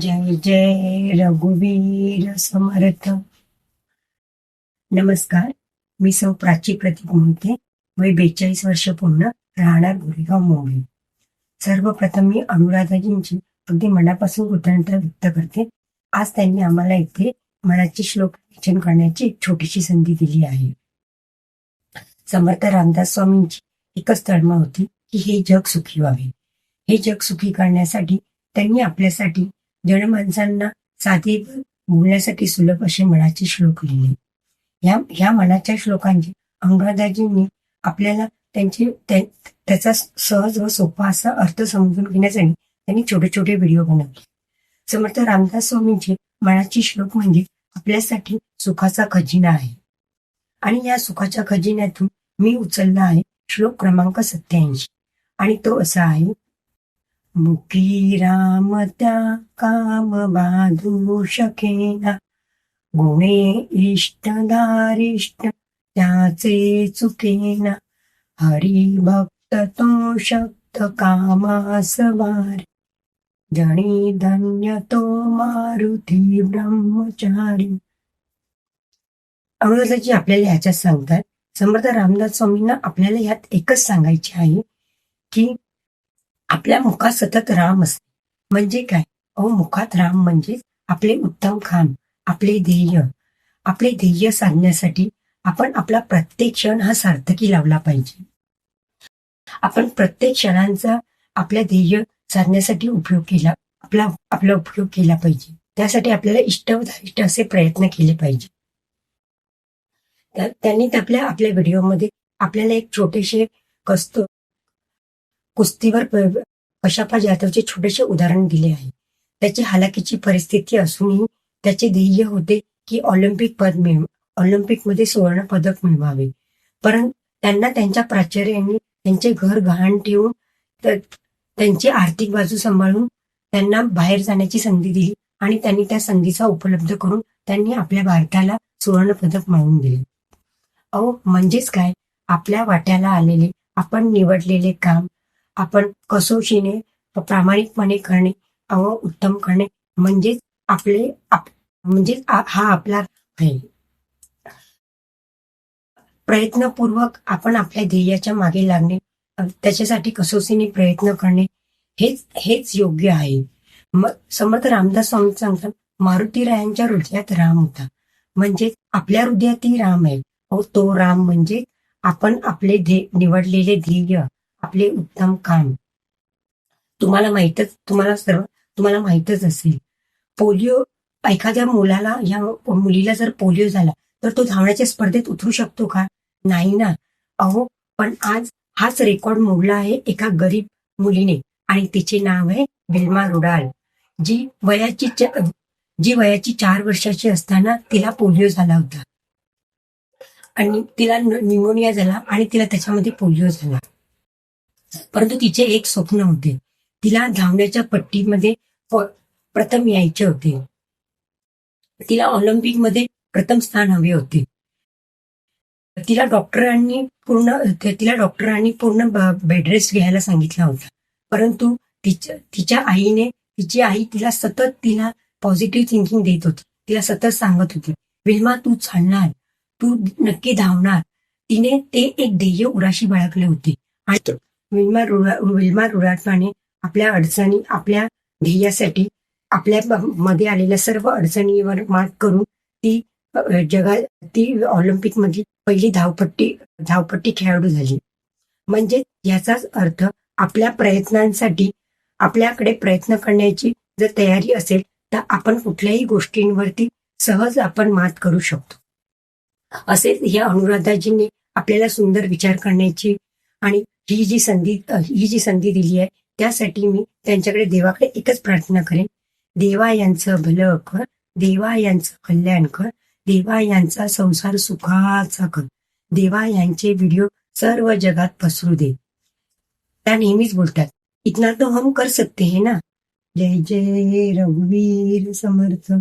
जय जय रघुवीर समर्थ. नमस्कार मी सौ प्राची प्रतीक मोहिते वय बेचाळीस वर्ष पूर्ण राहणार गोरेगाव मुंबई सर्वप्रथम मी अनुराधाजींची अगदी मनापासून कृतज्ञता व्यक्त करते. आज त्यांनी आम्हाला इथे मनाचे श्लोक वाचन करण्याची एक छोटीशी संधी दिली आहे. समर्थ रामदास स्वामींची एकच तळमळ होती की हे जग सुखी व्हावे. हे जग सुखी करण्यासाठी त्यांनी आपल्यासाठी जनमानसांना साधे बोलण्यासाठी सुलभ असे मनाचे श्लोक लिहिले. ह्या ह्या मनाच्या श्लोकांचे अंगदाजींनी आपल्याला त्यांचे त्याचा सहज व सोपा असा अर्थ समजून घेण्यासाठी त्यांनी छोटे छोटे व्हिडिओ बनवले. समर्थ रामदास स्वामींचे मनाचे श्लोक म्हणजे आपल्यासाठी सुखाचा खजिना आहे. आणि या सुखाच्या खजिन्यातून मी उचलला आहे श्लोक क्रमांक सत्याऐंशी आणि तो असा आहे मुखी राम त्या काम बाधू शकेना गुणे इष्ट दारिष्ट त्याचे चुकेना. हरी भक्त तो शक्त कामास वार जणी धन्य तो मारुती ब्रह्मचारी. अमृताजी आपल्याला ह्याच्यात सांगतात समर्थ रामदास स्वामींना आपल्याला ह्यात एकच सांगायचे आहे की आपल्या मुखात सतत राम असते. म्हणजे काय? अहो मुखात राम म्हणजे आपले उत्तम खान आपले ध्येय. आपले ध्येय साधण्यासाठी आपण आपला प्रत्येक क्षण हा सार्थकी लावला पाहिजे. आपण प्रत्येक क्षणांचा आपल्या ध्येय साधण्यासाठी उपयोग केला आपला आपला उपयोग केला पाहिजे. त्यासाठी आपल्याला इष्ट असे प्रयत्न केले पाहिजे. त्यांनी आपल्या आपल्या व्हिडिओमध्ये आपल्याला एक छोटेसे कस्तो कुस्तीवर कशापा जाधवचे छोटेसे उदाहरण दिले आहे. त्याची हालाकीची परिस्थिती असूनही त्याचे ध्येय होते की ऑलिम्पिक पद मिळव ऑलिम्पिकमध्ये सुवर्ण पदक मिळवावे. परंतु त्यांना त्यांच्या प्राचार्यांनी त्यांचे घर गहाण ठेवून त्यांची आर्थिक बाजू सांभाळून त्यांना बाहेर जाण्याची संधी दिली आणि त्यांनी त्या संधीचा उपलब्ध करून त्यांनी आपल्या भारताला सुवर्ण पदक मिळवून दिले. अहो म्हणजेच काय? आपल्या वाट्याला आलेले आपण निवडलेले काम आपण कसोशीने प्रामाणिकपणे करणे अव उत्तम करणे म्हणजेच आपले आप- म्हणजेच हा आपला आहे प्रयत्नपूर्वक आपण आपल्या ध्येयाच्या मागे लागणे त्याच्यासाठी कसोशीने प्रयत्न करणे हेच हेच योग्य आहे. मग समर्थ रामदास स्वामी सांगतात मारुती रायांच्या हृदयात राम होता. म्हणजे आपल्या हृदयातही राम आहे. अहो तो राम म्हणजे आपण आपले ध्ये निवडलेले ध्येय. आपले उत्तम काम. तुम्हाला माहीतच तुम्हाला सर्व तुम्हाला माहीतच असेल. पोलिओ एखाद्या मुलाला या मुलीला जर पोलिओ झाला तर तो धावण्याच्या स्पर्धेत उतरू शकतो का? नाही ना. अहो पण आज हाच रेकॉर्ड मोडला आहे एका गरीब मुलीने आणि तिचे नाव आहे बिल्मा रुडाल. जी वयाची जी वयाची चार वर्षाची असताना तिला पोलिओ झाला होता. आणि तिला न्यूमोनिया झाला आणि तिला त्याच्यामध्ये पोलिओ झाला. परंतु तिचे एक स्वप्न होते. तिला धावण्याच्या पट्टीमध्ये प्रथम यायचे होते. तिला ऑलिम्पिकमध्ये प्रथम स्थान हवे होते. तिला डॉक्टरांनी पूर्ण तिला डॉक्टरांनी पूर्ण बेड रेस्ट घ्यायला सांगितला होता. परंतु तिच्या तिच्या आईने तिची आई तिला सतत तिला पॉझिटिव्ह थिंकिंग देत होती. तिला सतत सांगत होती विल्मा तू चालणार. तू नक्की धावणार. तिने ते एक ध्येय उराशी बाळगले होते. आणि विल्मा रुरा विल्मा रुडाटमाने आपल्या अडचणी आपल्या ध्येयासाठी आपल्या मध्ये आलेल्या सर्व अडचणीवर मात करून ती जगा ती ऑलिम्पिक मधली पहिली धावपट्टी धावपट्टी खेळाडू झाली. म्हणजे याचाच अर्थ आपल्या प्रयत्नांसाठी आपल्याकडे प्रयत्न करण्याची जर तयारी असेल तर आपण कुठल्याही गोष्टींवरती सहज आपण मात करू शकतो. असेच या अनुराधाजींनी आपल्याला सुंदर विचार करण्याची आणि ही जी संधी ही जी संधी दिली आहे त्यासाठी मी त्यांच्याकडे देवाकडे एकच प्रार्थना करेन. देवा यांचं भलं कर देवा यांचं कल्याण कर देवा यांचा संसार सुखाचा कर. देवा यांचे व्हिडिओ सर्व जगात पसरू दे. त्या नेहमीच बोलतात इतना तो हम कर सकते हैं ना? जय जय रघुवीर समर्थ.